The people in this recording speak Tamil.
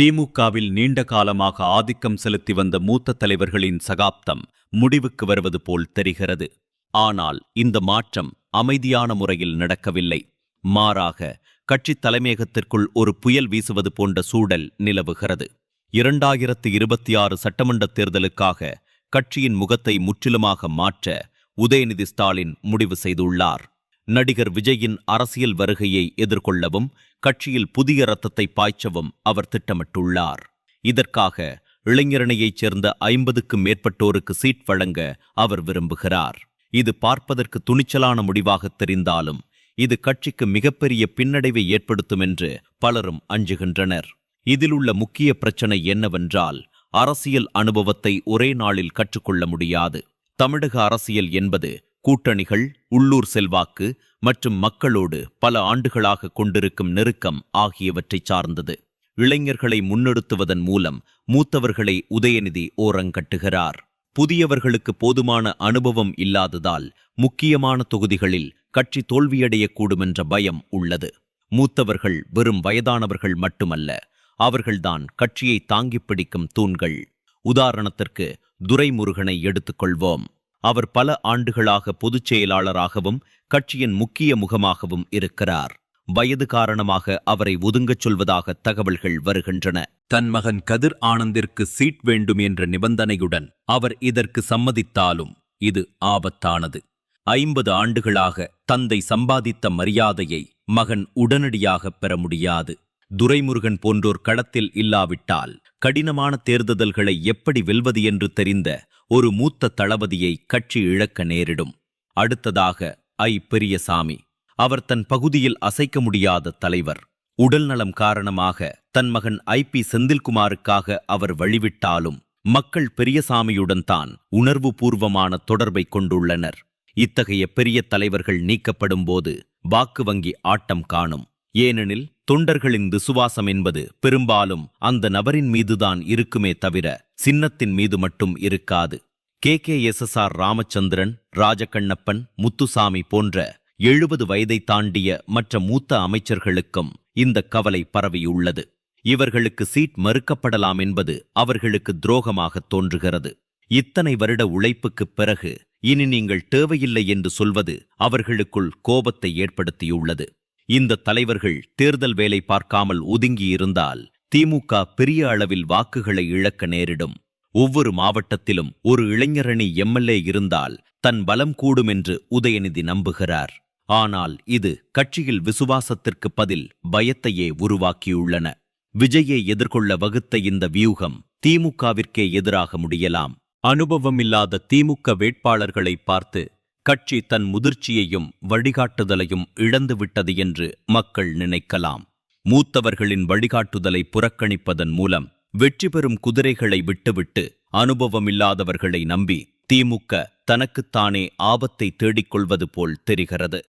திமுகவில் நீண்ட காலமாக ஆதிக்கம் செலுத்தி வந்த மூத்த தலைவர்களின் சகாப்தம் முடிவுக்கு வருவது போல் தெரிகிறது. ஆனால் இந்த மாற்றம் அமைதியான முறையில் நடக்கவில்லை. மாறாக கட்சித் தலைமையகத்திற்குள் ஒரு புயல் வீசுவது போன்ற சூழல் நிலவுகிறது. இரண்டாயிரத்து இருபத்தி ஆறு சட்டமன்ற தேர்தலுக்காக கட்சியின் முகத்தை முற்றிலுமாக மாற்ற உதயநிதி ஸ்டாலின் முடிவு செய்துள்ளார். நடிகர் விஜயின் அரசியல் வருகையை எதிர்கொள்ளவும் கட்சியில் புதிய ரத்தத்தை பாய்ச்சவும் அவர் திட்டமிட்டுள்ளார். இதற்காக இளைஞரணியைச் சேர்ந்த ஐம்பதுக்கும் மேற்பட்டோருக்கு சீட் வழங்க அவர் விரும்புகிறார். இது பார்ப்பதற்கு துணிச்சலான முடிவாக தெரிந்தாலும் இது கட்சிக்கு மிகப்பெரிய பின்னடைவை ஏற்படுத்தும் என்று பலரும் அஞ்சுகின்றனர். இதிலுள்ள முக்கிய பிரச்சனை என்னவென்றால் அரசியல் அனுபவத்தை ஒரே நாளில் கற்றுக்கொள்ள முடியாது. தமிழக அரசியல் என்பது கூட்டணிகள் உள்ளூர் செல்வாக்கு மற்றும் மக்களோடு பல ஆண்டுகளாக கொண்டிருக்கும் நெருக்கம் ஆகியவற்றை சார்ந்தது. இளைஞர்களை முன்னெடுத்துவதன் மூலம் மூத்தவர்களை உதயநிதி ஓரங்கட்டுகிறார் புதியவர்களுக்கு போதுமான அனுபவம் இல்லாததால் முக்கியமான தொகுதிகளில் கட்சி தோல்வியடையக்கூடும் என்ற பயம் உள்ளது. மூத்தவர்கள் வெறும் வயதானவர்கள் மட்டுமல்ல அவர்கள்தான் கட்சியை தாங்கிப் பிடிக்கும் தூண்கள். உதாரணத்திற்கு துரைமுருகனை எடுத்துக்கொள்வோம் அவர் பல ஆண்டுகளாக பொதுச் செயலாளராகவும் கட்சியின் முக்கிய முகமாகவும் இருக்கிறார். வயது காரணமாக அவரை ஒதுங்கச் சொல்வதாக தகவல்கள் வருகின்றன. தன் மகன் கதிர் ஆனந்திற்கு சீட் வேண்டும் என்ற நிபந்தனையுடன் அவர் இதற்கு சம்மதித்தாலும் இது ஆபத்தானது. ஐம்பது ஆண்டுகளாக தந்தை சம்பாதித்த மரியாதையை மகன் உடனடியாக பெற முடியாது. துரைமுருகன் போன்றோர் களத்தில் இல்லாவிட்டால் கடினமான தேர்தல்களை எப்படி வெல்வது என்று தெரிந்த ஒரு மூத்த தளபதியை கட்சி இழக்க நேரிடும். அடுத்ததாக ஐ. பெரியசாமி. அவர் தன் பகுதியில் அசைக்க முடியாத தலைவர். உடல்நலம் காரணமாக தன் மகன் ஐ. பி. செந்தில்குமாருக்காக அவர் வழிவிட்டாலும் மக்கள் பெரியசாமியுடன் தான் உணர்வுபூர்வமான தொடர்பை கொண்டுள்ளனர். இத்தகைய பெரிய தலைவர்கள் நீக்கப்படும் போது வாக்கு வங்கி ஆட்டம் காணும். ஏனெனில் தொண்டர்களின் விசுவாசம் என்பது பெரும்பாலும் அந்த நபரின் மீதுதான் இருக்குமே தவிர சின்னத்தின் மீது மட்டும் இருக்காது. K. K. S. S. R. Ramachandran Rajakannappan Muthusamy போன்ற எழுபது வயதை தாண்டிய மற்ற மூத்த அமைச்சர்களுக்கும் இந்த கவலை பரவியுள்ளது. இவர்களுக்கு சீட் மறுக்கப்படலாம் என்பது அவர்களுக்கு துரோகமாக தோன்றுகிறது. இத்தனை வருட உழைப்புக்குப் பிறகு இனி நீங்கள் தேவையில்லை என்று சொல்வது அவர்களுக்குள் கோபத்தை ஏற்படுத்தியுள்ளது. இந்த தலைவர்கள் தேர்தல் வேலை பார்க்காமல் ஒதுங்கியிருந்தால் திமுக பெரிய அளவில் வாக்குகளை இழக்க நேரிடும். ஒவ்வொரு மாவட்டத்திலும் ஒரு இளைஞரணி எம்எல்ஏ இருந்தால் தன் பலம் கூடும் என்று உதயநிதி நம்புகிறார். ஆனால் இது கட்சியில் விசுவாசத்திற்கு பதில் பயத்தையே உருவாக்கியுள்ளன. விஜயை எதிர்கொள்ள வகுத்த இந்த வியூகம் திமுகவிற்கே எதிராக முடியலாம். அனுபவமில்லாத திமுக வேட்பாளர்களை பார்த்து கட்சி தன் முதிர்ச்சியையும் வழிகாட்டுதலையும் இழந்துவிட்டது என்று மக்கள் நினைக்கலாம். மூத்தவர்களின் வழிகாட்டுதலை புறக்கணிப்பதன் மூலம் வெற்றி பெறும் குதிரைகளை விட்டுவிட்டு அனுபவமில்லாதவர்களை நம்பி திமுக தனக்குத்தானே ஆபத்தை தேடிக்கொள்வது போல் தெரிகிறது.